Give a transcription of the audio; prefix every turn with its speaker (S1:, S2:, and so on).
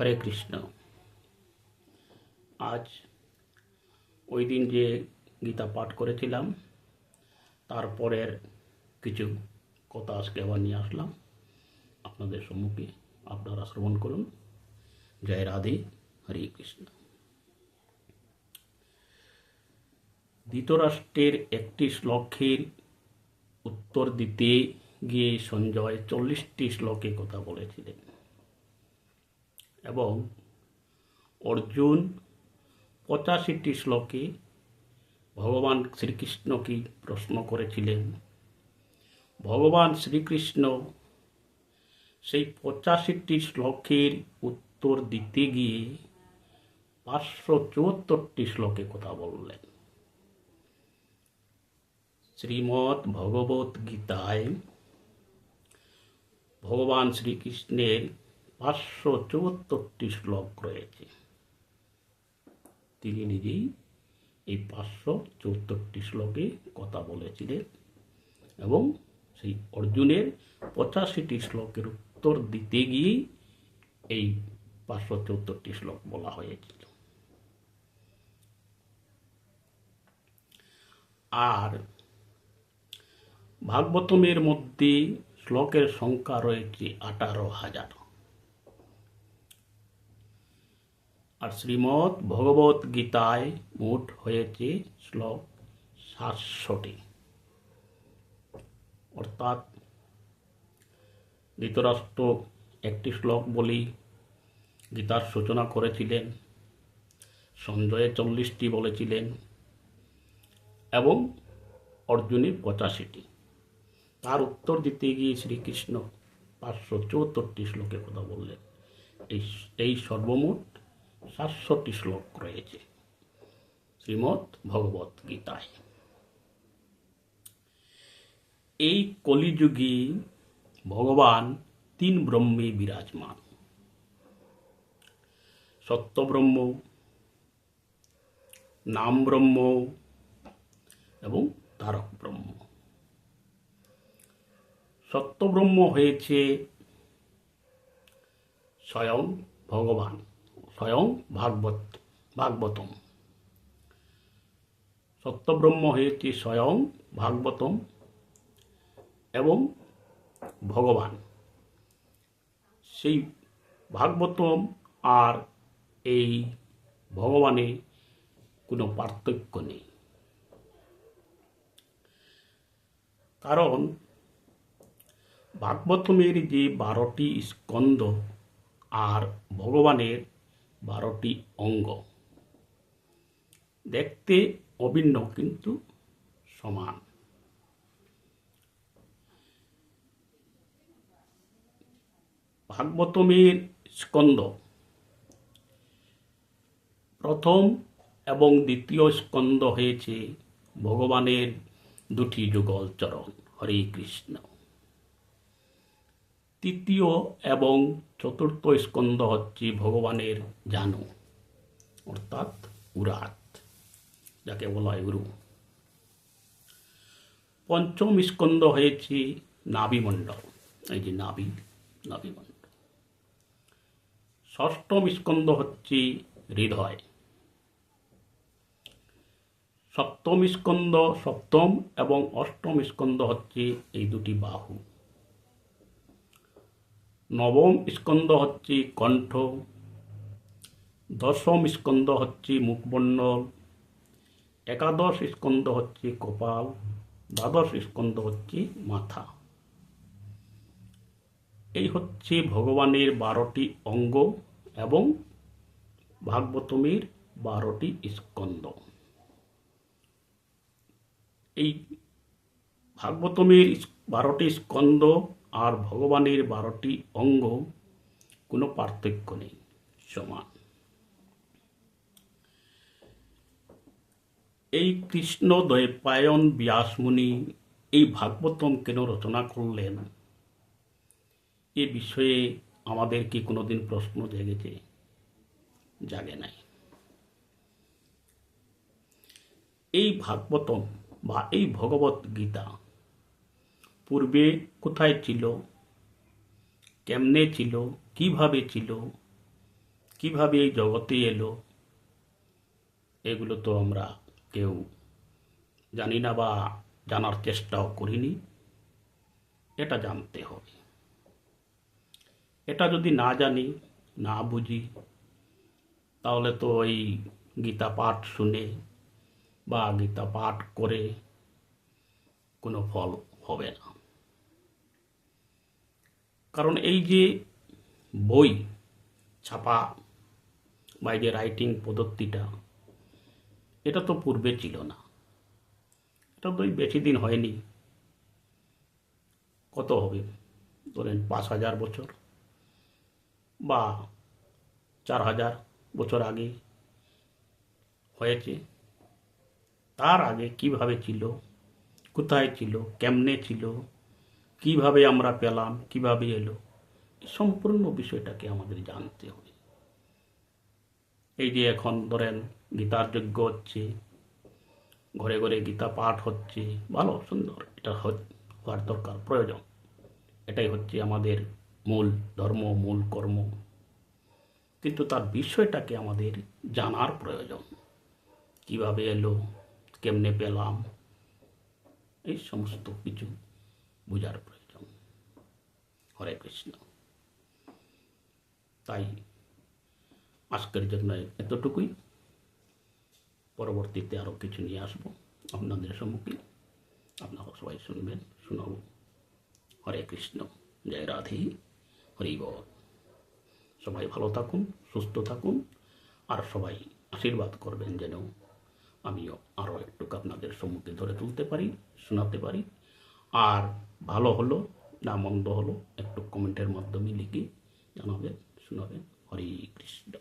S1: হরে কৃষ্ণ। আজ ওই দিন যে গীতা পাঠ করেছিলাম তারপরের কিছু কথা আজকে আবার নিয়ে আসলাম। আপনাদের সম্মুখে আপনারা শ্রবণ করুন। জয় রাধে, হরে কৃষ্ণ। ধৃতরাষ্ট্রের একটি শ্লোকের উত্তর দিতে গিয়ে সঞ্জয় চল্লিশটি শ্লোকে কথা বলেছিলেন। এবং অর্জুন পঁচাশিটি শ্লোকে ভগবান শ্রীকৃষ্ণকে প্রশ্ন করেছিলেন, ভগবান শ্রীকৃষ্ণ সেই পঁচাশিটি শ্লোকের উত্তর দিতে গিয়ে পাঁচশো চুয়াত্তরটি শ্লোকে কথা বললেন। শ্রীমৎ ভগবত গীতায় ভগবান শ্রীকৃষ্ণের পাঁচশো চুয়াত্তরটি শ্লোক রয়েছে। তিনি নিজেই এই পাঁচশো চৌত্তরটি শ্লোকে কথা বলেছিলেন এবং সেই অর্জুনের পঁচাশিটি শ্লোকের উত্তর দিতে গিয়েই এই পাঁচশো চৌত্তরটি শ্লোক বলা হয়েছিল। আর ভাগবতমের মধ্যে শ্লোকের সংখ্যা রয়েছে আঠারো হাজার। আর শ্রীমৎ ভগবত গীতায় মোট হয়েছে শ্লোক সাতশোটি অর্থাৎ ধৃতরাষ্ট্র একটি শ্লোক বলি গীতার সূচনা করেছিলেন, সঞ্জয়ে চল্লিশটি বলেছিলেন এবং অর্জুনে পঁচাশিটি। তার উত্তর দিতে গিয়ে শ্রীকৃষ্ণ পাঁচশো চৌত্তরটি শ্লোকের কথা বললেন। এই এই সর্বমোট সাতশোটি শ্লোক রয়েছে। শ্রীমৎ ভগবত গীতায়। এই কলিযুগে ভগবান তিন ব্রহ্মে বিরাজমান। সত্যব্রহ্ম নাম ব্রহ্ম এবং তারক ব্রহ্ম সত্যব্রহ্ম হয়েছে স্বয়ং ভগবান। স্বয়ং ভাগবত, ভাগবতম। সত্যব্রহ্ম হয়েছে স্বয়ং ভাগবতম এবং ভগবান। সেই ভাগবতম আর এই ভগবানে কোনো পার্থক্য নেই। কারণ ভাগবতমের যে বারোটি স্কন্দ আর ভগবানের বারোটি অঙ্গ। দেখতে অভিন্ন, কিন্তু সমান। ভাগবতমের স্কন্দ প্রথম এবং দ্বিতীয় স্কন্দ হয়েছে ভগবানের দুটি যুগল চরণ, হরে কৃষ্ণ। তৃতীয় এবং চতুর্থ স্কন্দ হচ্ছে ভগবানের জানু, অর্থাৎ উরাত, যাকে বলা হয় উরু। পঞ্চম স্কন্দ হয়েছে নাভিমণ্ডল এই যে নাভি নাভিমণ্ডল ষষ্ঠম স্কন্দ হচ্ছে হৃদয়। সপ্তম স্কন্দ সপ্তম এবং অষ্টম স্কন্দ হচ্ছে এই দুটি বাহু। নবম স্কন্দ হচ্ছে কণ্ঠ, দশম স্কন্দ হচ্ছে মুখমণ্ডল একাদশ স্কন্দ হচ্ছে কপাল, দ্বাদশ স্কন্দ হচ্ছে মাথা। এই হচ্ছে ভগবানের বারোটি অঙ্গ এবং ভাগবতমীর বারোটি স্কন্দ এই ভাগবতমীর বারোটি স্কন্দ আর ভগবানের বারোটি অঙ্গ কোনো পার্থক্য নেই, সমান। এই কৃষ্ণ দ্বৈপায়ন ব্যাসমুনি এই ভাগবতম কেন রচনা করলেন? এ বিষয়ে আমাদের কি কোনোদিন প্রশ্ন জেগেছে? জাগে নাই। এই ভাগবতম বা এই ভগবত গীতা পূর্বে কোথায় ছিল? কেমনে ছিল? কীভাবে ছিল? কীভাবে এই জগতে এলো? এগুলো তো আমরা কেউ জানি না বা জানার চেষ্টাও করিনি। এটা জানতে হবে। এটা যদি না জানি, না বুঝি, তাহলে তো ওই গীতা পাঠ শুনে বা গীতা পাঠ করে কোনো ফল হবে না। কারণ এই যে বই ছাপা বা এই যে রাইটিং পদ্ধতিটা, এটা তো পূর্বে ছিল না। এটা তো বেশি দিন হয়নি। কত হবে? ধরেন পাঁচ হাজার বছর বা চার হাজার বছর আগে হয়েছে। তার আগে কীভাবে ছিল? কোথায় ছিল? কেমনে ছিল? কীভাবে আমরা পেলাম, কীভাবে এলো সম্পূর্ণ বিষয়টাকে আমাদের জানতে হবে। এই যে এখন ধরেন গীতার যজ্ঞ হচ্ছে, ঘরে ঘরে গীতা পাঠ হচ্ছে, ভালো, সুন্দর, এটা হওয়ার দরকার, প্রয়োজন। এটাই হচ্ছে আমাদের মূল ধর্ম, মূল কর্ম। কিন্তু তার বিষয়টাকে আমাদের জানার প্রয়োজন। কীভাবে এলো, কেমনে পেলাম, এই সমস্ত কিছু। বোঝার প্রয়োজন। হরে কৃষ্ণ। তাই আজকের জন্য এতটুকুই। পরবর্তীতে আরও কিছু নিয়ে আসব আপনাদের সম্মুখে। আপনারা সবাই শুনবেন, শোনাব। হরে কৃষ্ণ। জয় রাধে। হরি বল। সবাই ভালো থাকুন, সুস্থ থাকুন। আর সবাই আশীর্বাদ করবেন যেন আমিও আরও একটু আপনাদের সম্মুখে ধরে তুলতে পারি, শোনাতে পারি। আর ভালো হলো না মন্দ হলো একটু কমেন্টের মাধ্যমে লিখে জানাবেন শোনাবেন। হরে কৃষ্ণ।